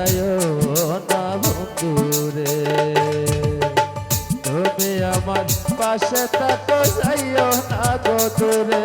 যায় না বন্ধুরে তুমি আমার পাশে তা তো যাইও না গো দূরে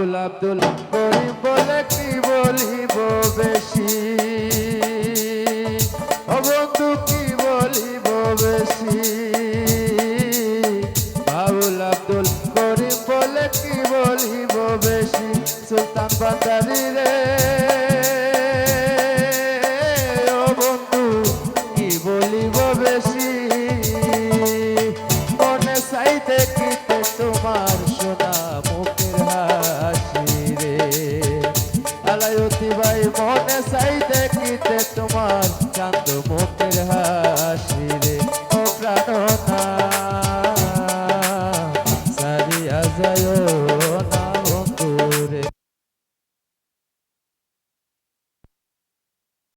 আব্দুল আব্দুল করি বলে কি বলিব বেশি? বন্ধু, কি বলিব বেশি? বাউল আব্দুল করি বলে কি বলিব বেশি? সুলতান পাতারি রে। তোমার তোমার চাঁদ মুখের হাসি রে ও প্রাণ